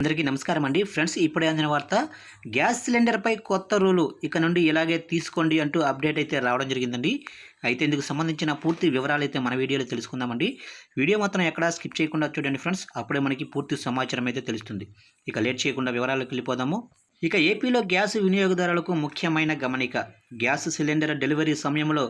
అందరికీ నమస్కారం అండి. ఫ్రెండ్స్ ఇప్పుడే అందిన వార్త గ్యాస్ సిలిండర్పై కొత్త రూలు ఇక నుండి ఇలాగే తీసుకోండి అంటూ అప్డేట్ అయితే రావడం జరిగిందండి. అయితే ఇందుకు సంబంధించిన పూర్తి వివరాలు అయితే మన వీడియోలో తెలుసుకుందామండి. వీడియో మాత్రం ఎక్కడా స్కిప్ చేయకుండా చూడండి ఫ్రెండ్స్. అప్పుడే మనకి పూర్తి సమాచారం అయితే తెలుస్తుంది. ఇక లేట్ చేయకుండా వివరాలకు వెళ్ళిపోదాము. ఇక ఏపీలో గ్యాస్ వినియోగదారులకు ముఖ్యమైన గమనిక. గ్యాస్ సిలిండర్ డెలివరీ సమయంలో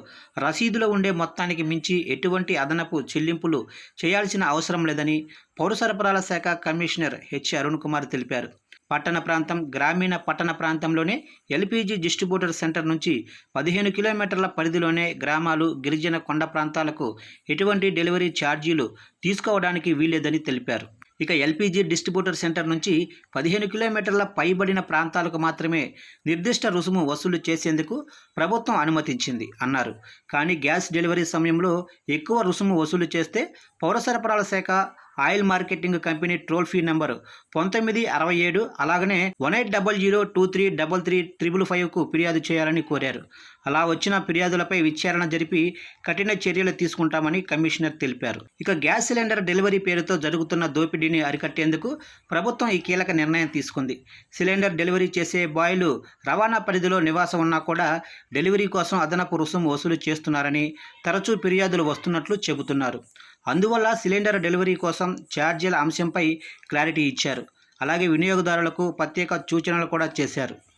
రసీదులో ఉండే మొత్తానికి మించి ఎటువంటి అదనపు చెల్లింపులు చేయాల్సిన అవసరం లేదని పౌర సరఫరాల శాఖ కమిషనర్ హెచ్ అరుణ్ కుమార్ తెలిపారు. పట్టణ ప్రాంతం గ్రామీణ పట్టణ ప్రాంతంలోనే ఎల్పిజి డిస్ట్రిబ్యూటర్ సెంటర్ నుంచి పదిహేను కిలోమీటర్ల పరిధిలోనే గ్రామాలు గిరిజన కొండ ప్రాంతాలకు ఎటువంటి డెలివరీ ఛార్జీలు తీసుకోవడానికి వీలేదని తెలిపారు. ఇక ఎల్పిజి డిస్ట్రిబ్యూటర్ సెంటర్ నుంచి పదిహేను కిలోమీటర్ల పైబడిన ప్రాంతాలకు మాత్రమే నిర్దిష్ట రుసుము వసూలు చేసేందుకు ప్రభుత్వం అనుమతించింది అన్నారు. కానీ గ్యాస్ డెలివరీ సమయంలో ఎక్కువ రుసుము వసూలు చేస్తే పౌర సరఫరాల శాఖ oil marketing company toll free number పంతొమ్మిది అరవై ఏడు అలాగనే one eight double zero two three double three triple ఫైవ్కు ఫిర్యాదు చేయాలని కోరారు. అలా వచ్చిన ఫిర్యాదులపై విచారణ జరిపి కఠిన చర్యలు తీసుకుంటామని కమిషనర్ తెలిపారు. ఇక గ్యాస్ సిలిండర్ డెలివరీ పేరుతో జరుగుతున్న దోపిడీని అరికట్టేందుకు ప్రభుత్వం ఈ కీలక నిర్ణయం తీసుకుంది. సిలిండర్ డెలివరీ చేసే బాయ్లు రవాణా పరిధిలో నివాసం ఉన్నా కూడా డెలివరీ కోసం అదనపు రుసుము వసూలు చేస్తున్నారని తరచూ ఫిర్యాదులు వస్తున్నట్లు చెబుతున్నారు. అందువల్ల సిలిండర్ డెలివరీ కోసం ఛార్జీల అంశంపై క్లారిటీ ఇచ్చారు. అలాగే వినియోగదారులకు ప్రత్యేక సూచనలు కూడా చేశారు.